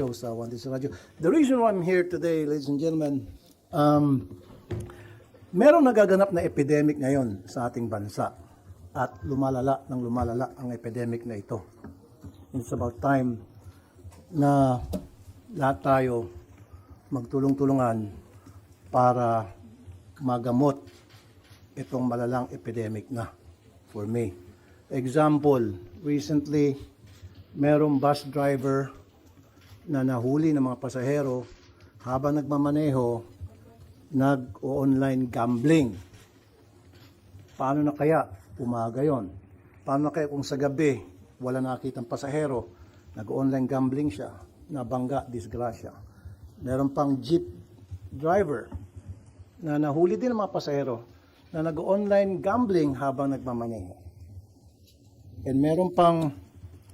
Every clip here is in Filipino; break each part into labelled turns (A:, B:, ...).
A: show sa Digital Radio. The reason why I'm here today, ladies and gentlemen, um, merong nagaganap na epidemic ngayon sa ating bansa at lumalala ng lumalala ang epidemic na ito. It's about time na lahat tayo magtulong-tulungan para magamot itong malalang epidemic na for me. Example, recently, merong bus driver na nahuli ng mga pasahero habang nagmamaneho, nag-online gambling. Paano na kaya umaga yon? Paano na kaya kung sa gabi wala nakitang pasahero, nag-online gambling siya, nabangga, disgrasya. Meron pang jeep driver na nahuli din ng mga pasahero na nag-online gambling habang nagmamaneho. And meron pang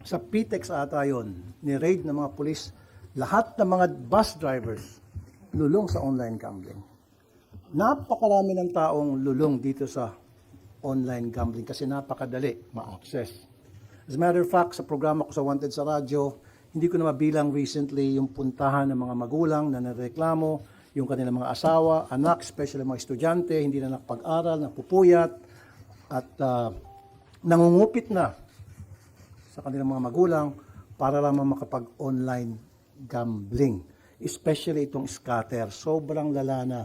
A: sa PTEX ata yun, ni-raid ng mga pulis, lahat ng mga bus drivers lulong sa online gambling. Napakarami ng taong lulong dito sa online gambling kasi napakadali ma-access. As a matter of fact, sa programa ko sa Wanted sa radyo, hindi ko na mabilang recently yung puntahan ng mga magulang na nareklamo, yung kanilang mga asawa, anak, especially mga estudyante, hindi na nakapag-aral, napupuyat, at ah, nangungupit na sa kanilang mga magulang para lamang makapag-online gambling. Especially itong scatter. Sobrang lala na.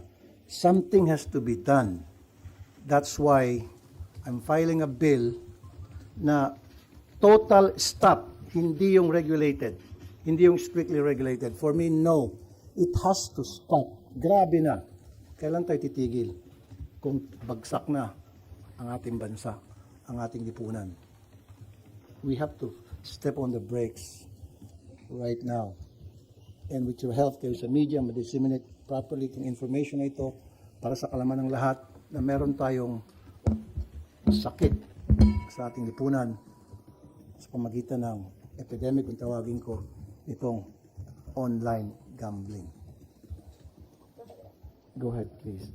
A: Something has to be done. That's why I'm filing a bill na total stop, hindi yung regulated, hindi yung strictly regulated. For me, no. It has to stop. Grabe na. Kailan tayo titigil kung bagsak na ang ating bansa, ang ating lipunan? we have to step on the brakes right now. And with your help, there's a media, ma-disseminate properly itong information na ito para sa kalaman ng lahat na meron tayong sakit sa ating lipunan sa pamagitan ng epidemic, kung tawagin ko, itong online gambling. Go ahead, please.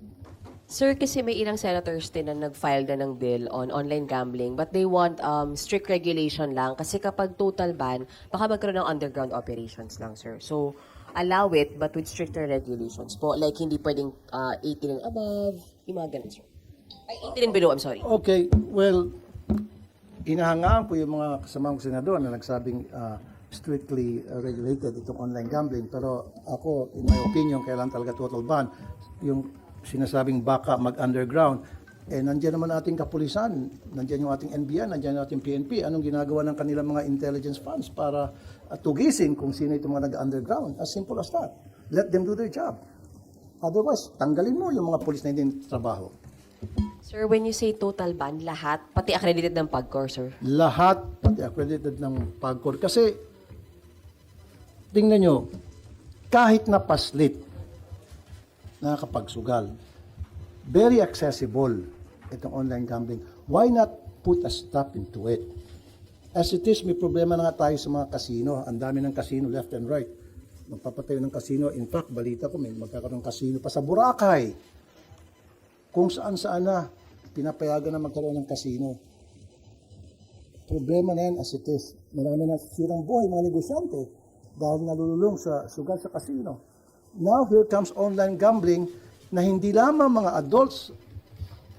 B: Sir, kasi may ilang senators din na nag-file na ng bill on online gambling but they want um, strict regulation lang kasi kapag total ban, baka magkaroon ng underground operations lang, sir. So, allow it but with stricter regulations po. Like, hindi pwedeng uh, 18 and above, yung mga ganun, sir. Ay, 18 and below, I'm sorry.
A: Okay, well, inahangaan ko yung mga kasamang senador na nagsabing ah, strictly uh, regulated itong online gambling. Pero ako, in my opinion, kailan talaga total ban. Yung sinasabing baka mag-underground. Eh, nandiyan naman ating kapulisan, nandiyan yung ating NBI, nandiyan yung ating PNP. Anong ginagawa ng kanilang mga intelligence funds para uh, tugisin kung sino itong mga nag-underground? As simple as that. Let them do their job. Otherwise, tanggalin mo yung mga pulis na hindi trabaho.
B: Sir, when you say total ban, lahat, pati accredited ng PAGCOR, sir.
A: lahat pati accredited ng PAGCOR. Kasi, tingnan nyo, kahit na paslit, nakakapagsugal, very accessible itong online gambling. Why not put a stop into it? As it is, may problema na nga tayo sa mga kasino. Ang dami ng kasino left and right. Magpapatayo ng kasino. In fact, balita ko, may magkakaroon ng kasino pa sa Boracay. Kung saan-saan na, pinapayagan na magkaroon ng kasino problema na yan as it is. Marami na sirang buhay mga negosyante dahil nalululong sa sugal sa casino. Now here comes online gambling na hindi lamang mga adults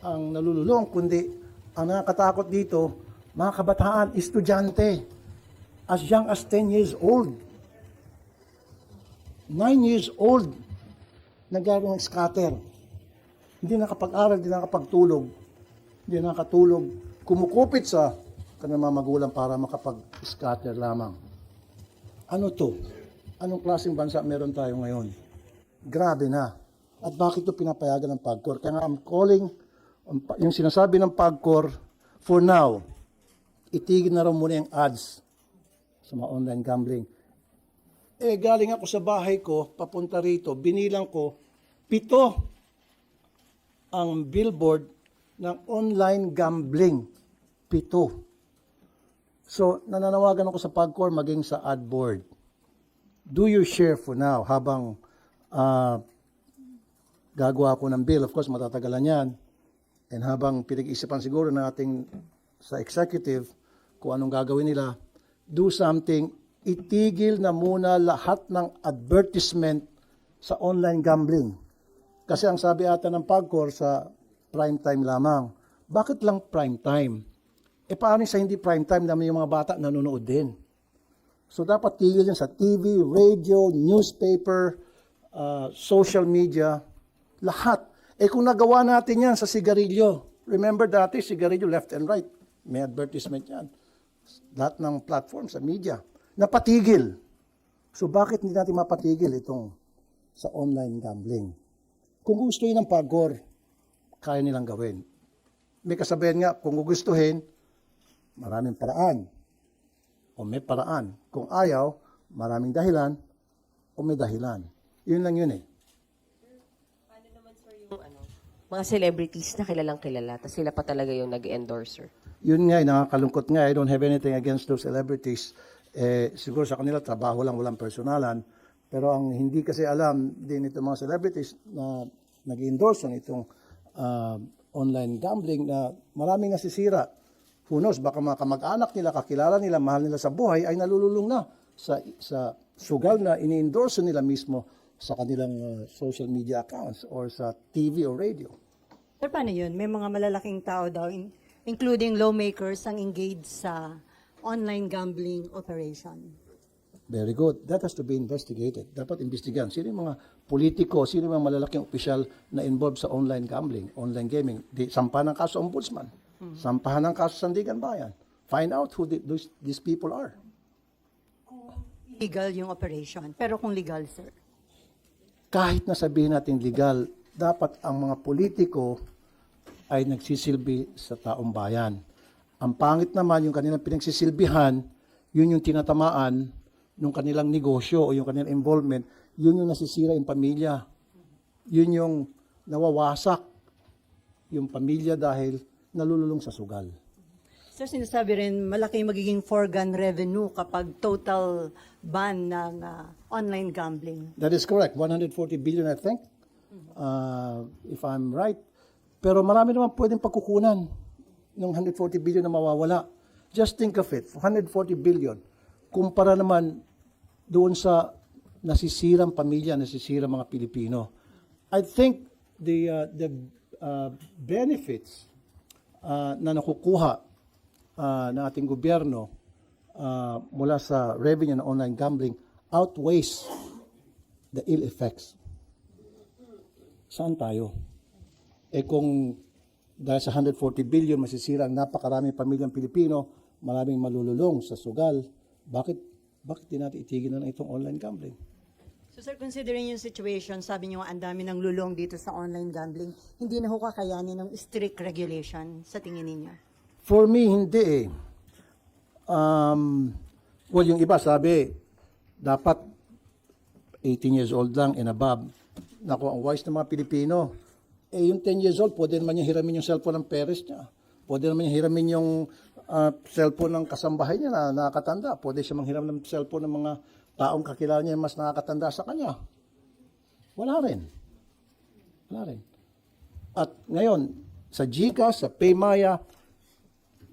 A: ang nalululong, kundi ang nakakatakot dito, mga kabataan, estudyante, as young as 10 years old, 9 years old, nagkaroon ng scatter. Hindi nakapag-aral, hindi nakapagtulog, hindi nakatulog, kumukupit sa kanilang mga magulang para makapag-scatter lamang. Ano to? Anong klaseng bansa meron tayo ngayon? Grabe na. At bakit to pinapayagan ng PAGCOR? Kaya nga I'm calling, yung sinasabi ng PAGCOR, for now, itigil na raw muna yung ads sa mga online gambling. Eh, galing ako sa bahay ko, papunta rito, binilang ko, pito ang billboard ng online gambling. Pito. So, nananawagan ako sa PAGCOR maging sa ad board. Do your share for now habang ah, gagawa ko ng bill. Of course, matatagalan yan. And habang pinag-isipan siguro ng ating sa executive kung anong gagawin nila, do something itigil na muna lahat ng advertisement sa online gambling. Kasi ang sabi ata ng PAGCOR sa prime time lamang, bakit lang prime time? E paano sa hindi prime time naman yung mga bata nanonood din? So dapat tigil yan sa TV, radio, newspaper, uh, social media, lahat. Eh kung nagawa natin yan sa sigarilyo, remember dati sigarilyo left and right, may advertisement yan. Lahat ng platform sa media, napatigil. So bakit hindi natin mapatigil itong sa online gambling? Kung gusto yun ng pagor, kaya nilang gawin. May kasabihan nga, kung gugustuhin, maraming paraan o may paraan. Kung ayaw, maraming dahilan o may dahilan. Yun lang yun eh.
B: Yung ano, mga celebrities na kilalang kilala, tapos sila pa talaga yung nag-endorser.
A: Yun nga, eh, nakakalungkot nga. I don't have anything against those celebrities. Eh, siguro sa kanila, trabaho lang, walang personalan. Pero ang hindi kasi alam din itong mga celebrities na nag-endorse ng itong ah, online gambling na maraming nasisira. Who knows, baka mga kamag-anak nila, kakilala nila, mahal nila sa buhay, ay nalululong na sa, sa sugal na ini-endorse nila mismo sa kanilang ah, social media accounts or sa TV or radio.
C: Sir, paano yun? May mga malalaking tao daw, in- including lawmakers, ang engaged sa online gambling operation.
A: Very good. That has to be investigated. Dapat imbestigahan. Sino yung mga politiko, sino yung mga malalaking opisyal na involved sa online gambling, online gaming? Di, sampahan ng kaso ombudsman. Sampahan ng kaso Sandigan Bayan. Find out who the- those, these people are.
C: Legal yung operation. Pero kung legal, sir.
A: Kahit na sabihin natin legal, dapat ang mga politiko ay nagsisilbi sa taong bayan. Ang pangit naman yung kanilang pinagsisilbihan, yun yung tinatamaan ng kanilang negosyo o yung kanilang involvement, yun yung nasisira yung pamilya. Yun yung nawawasak yung pamilya dahil nalululong sa sugal.
C: Sir, sinasabi rin, malaki magiging foregone revenue kapag total ban ng ah, online gambling.
A: That is correct. 140 billion, I think, uh, if I'm right. Pero marami naman pwedeng pagkukunan ng 140 billion na mawawala. Just think of it, 140 billion. Kumpara naman doon sa nasisirang pamilya, nasisirang mga Pilipino. I think the uh, the uh, benefits uh, na nakukuha uh, ng ating gobyerno uh, mula sa revenue ng online gambling outweighs the ill effects. Saan tayo? Eh kung dahil sa 140 billion masisira ang napakaraming pamilyang Pilipino, maraming malululong sa sugal, bakit bakit di natin itigil na itong online gambling?
C: So sir, considering yung situation, sabi niyo ang dami ng lulong dito sa online gambling, hindi na ho kakayanin ng strict regulation sa tingin ninyo?
A: For me, hindi eh. Um, well, yung iba sabi, dapat 18 years old lang and above. Naku, ang wise ng mga Pilipino. Eh, yung 10 years old, pwede naman niya hiramin yung cellphone ng parents niya. Pwede naman niya hiramin yung ah, cellphone ng kasambahay niya na nakakatanda. Pwede siya manghiram ng cellphone ng mga taong kakilala niya mas nakakatanda sa kanya. Wala rin. Wala rin. At ngayon, sa Gcash, sa Paymaya,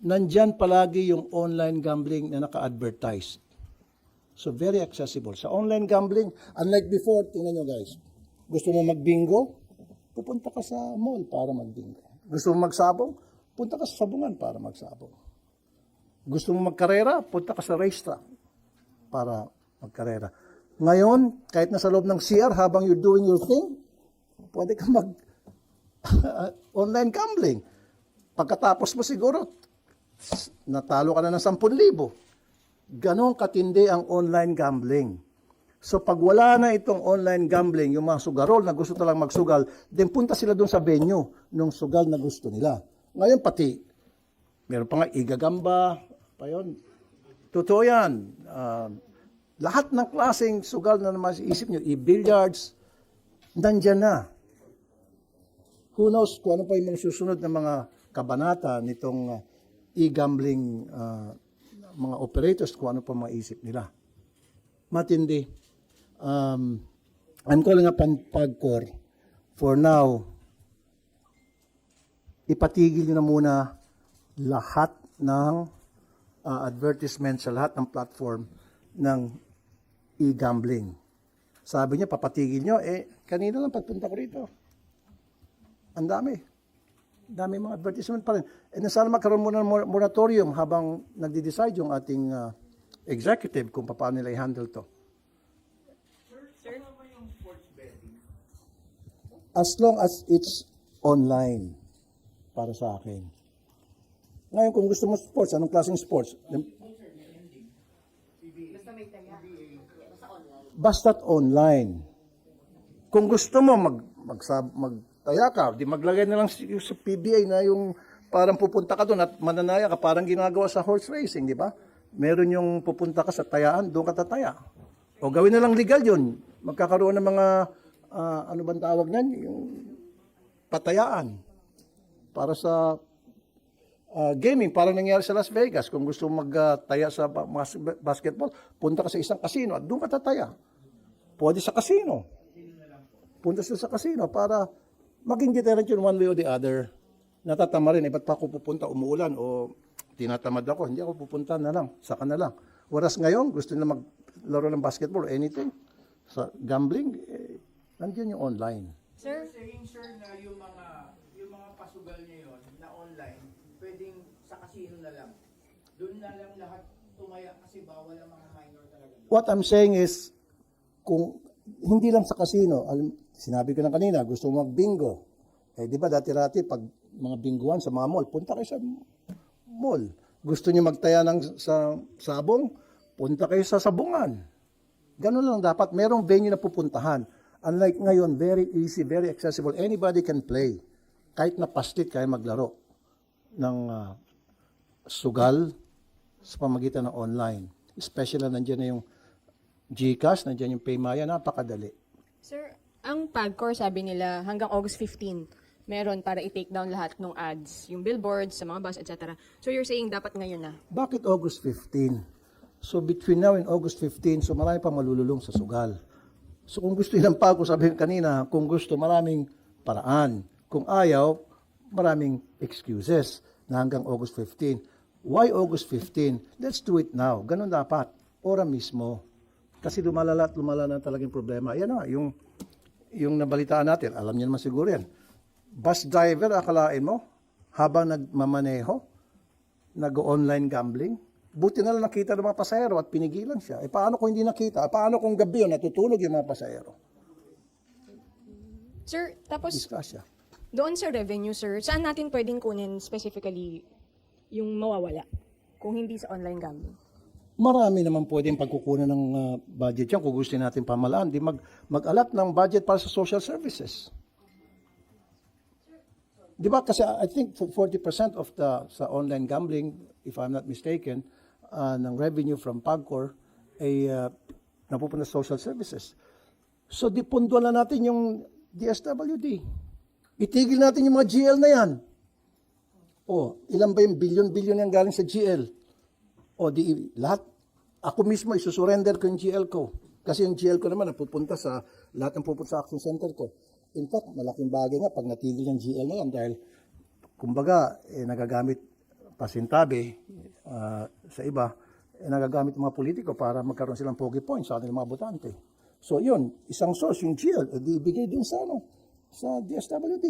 A: nandyan palagi yung online gambling na naka-advertise. So very accessible. Sa online gambling, unlike before, tingnan nyo guys, gusto mo mag-bingo, pupunta ka sa mall para mag-bingo. Gusto mo magsabong, punta ka sa sabungan para magsabong. Gusto mo magkarera, punta ka sa racetrack para magkarera. Ngayon, kahit nasa loob ng CR habang you're doing your thing, pwede ka mag online gambling. Pagkatapos mo siguro, natalo ka na ng 10,000. Ganon katindi ang online gambling. So pag wala na itong online gambling, yung mga sugarol na gusto talang magsugal, then punta sila doon sa venue ng sugal na gusto nila. Ngayon pati, meron pa nga igagamba, pa yun. Totoo yan. Ah, lahat ng klaseng sugal na naman isip nyo, i-billiards, nandyan na. Who knows kung ano pa yung mga susunod na mga kabanata nitong ah, e-gambling ah, mga operators, kung ano pa maisip nila. Matindi. Um, I'm calling upon PAGCOR for now, ipatigil nyo na muna lahat ng ah, advertisement sa lahat ng platform ng e-gambling. Sabi niya, papatigil niyo. Eh, kanina lang pagpunta ko rito. Ang dami. Dami mga advertisement pa rin. Eh, na sana magkaroon muna ng mor- moratorium habang nagde-decide yung ating ah, executive kung paano nila i-handle to. As long as it's online para sa akin. Ngayon, kung gusto mo sports, anong klaseng sports? Basta't online. Kung gusto mo mag magsab magtaya ka, di maglagay na lang sa PBA na yung parang pupunta ka doon at mananaya ka parang ginagawa sa horse racing, di ba? Meron yung pupunta ka sa tayaan, doon ka tataya. O gawin na lang legal yun. Magkakaroon ng mga, ah, ano bang tawag nan? Yung patayaan. Para sa ah, gaming, parang nangyari sa Las Vegas. Kung gusto magtaya sa ba- mas- basketball, punta ka sa isang casino at doon ka tataya. Pwede sa casino. Punta sa casino para maging deterrent yun one way or the other. Natatama rin, eh, ba't pa ako pupunta, umuulan o tinatamad ako, hindi ako pupunta na lang, saka na lang. Whereas ngayon, gusto nila maglaro ng basketball or anything, sa gambling, eh, nandiyan yung online.
B: Sir?
D: saying sir na yung mga yung mga pasugal niya yon na online, pwedeng sa casino na lang. Doon na lang lahat tumaya kasi bawal ang mga minor talaga.
A: What I'm saying is, kung hindi lang sa casino, alam, sinabi ko na kanina, gusto mo mag-bingo. Eh, di ba dati-rati, pag mga binguan sa mga mall, punta kayo sa mall. Gusto niyo magtaya ng sa sabong, punta kayo sa sabungan. Ganun lang dapat. Merong venue na pupuntahan. Unlike ngayon, very easy, very accessible. Anybody can play. Kahit na paslit kayo maglaro ng ah, sugal sa pamagitan ng online. Especially na nandiyan na yung GCash, nandiyan yung Paymaya, napakadali.
E: Sir, ang PAGCOR sabi nila hanggang August 15, meron para i-take down lahat ng ads, yung billboards sa mga bus, etc. So you're saying dapat ngayon na?
A: Bakit August 15? So between now and August 15, so marami pa malululong sa sugal. So kung gusto ilang pago, sabi kanina, kung gusto maraming paraan. Kung ayaw, maraming excuses na hanggang August 15. Why August 15? Let's do it now. Ganun dapat. Ora mismo. Kasi lumalala at lumalala na talagang problema. Ayan na, yung, yung nabalitaan natin, alam niyo naman siguro yan. Bus driver, akalain mo, habang nagmamaneho, nag-online gambling. Buti na lang nakita ng mga pasahero at pinigilan siya. E paano kung hindi nakita? Paano kung gabi yun natutulog yung mga pasahero?
E: Sir, tapos
A: Discuss siya.
E: doon sa revenue, sir, saan natin pwedeng kunin specifically yung mawawala kung hindi sa online gambling?
A: Marami naman pwedeng pagkukunan ng uh, budget yan kung gusto natin pamalaan. Di mag, mag-alat ng budget para sa social services. Di ba? Kasi I think for 40% of the sa online gambling, if I'm not mistaken, uh, ng revenue from PAGCOR ay uh, napupunta sa social services. So di punduan na natin yung DSWD. Itigil natin yung mga GL na yan. O, ilan ba yung billion-billion yung galing sa GL? O di lahat, ako mismo isusurrender ko yung GL ko. Kasi yung GL ko naman napupunta sa, lahat ng pupunta sa action center ko. In fact, malaking bagay nga pag natigil yung GL na yan dahil kumbaga, eh, nagagamit pasintabi ah, sa iba, eh, nagagamit mga politiko para magkaroon silang pogi points sa kanilang mga botante. So yun, isang source yung GL, eh, di ibigay din sa ano, sa DSWD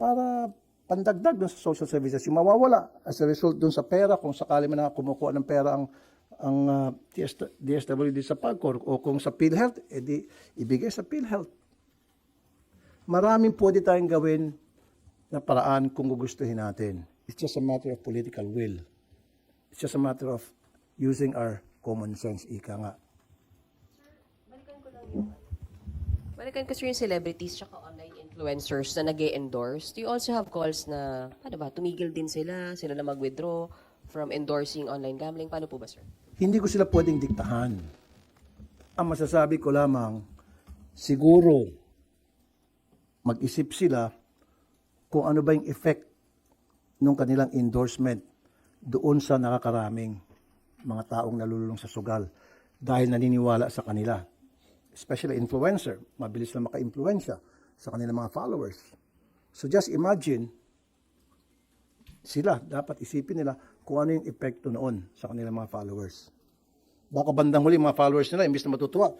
A: para pandagdag dun sa social services. Yung mawawala as a result dun sa pera, kung sakali man na kumukuha ng pera ang ang ah, DS DSWD sa PAGCOR o kung sa PhilHealth, edi ibigay sa PhilHealth. Maraming pwede tayong gawin na paraan kung gugustuhin natin. It's just a matter of political will. It's just a matter of using our common sense, ika nga.
B: Balikan ko sir yung celebrities tsaka influencers na nag endorse Do you also have calls na, paano ba, tumigil din sila, sila na mag-withdraw from endorsing online gambling? Paano po ba, sir?
A: Hindi ko sila pwedeng diktahan. Ang masasabi ko lamang, siguro mag-isip sila kung ano ba yung effect ng kanilang endorsement doon sa nakakaraming mga taong nalululong sa sugal dahil naniniwala sa kanila. Especially influencer, mabilis na maka-influensya sa kanilang mga followers. So just imagine, sila, dapat isipin nila kung ano yung epekto noon sa kanilang mga followers. Baka bandang huli mga followers nila, imbis na matutuwa,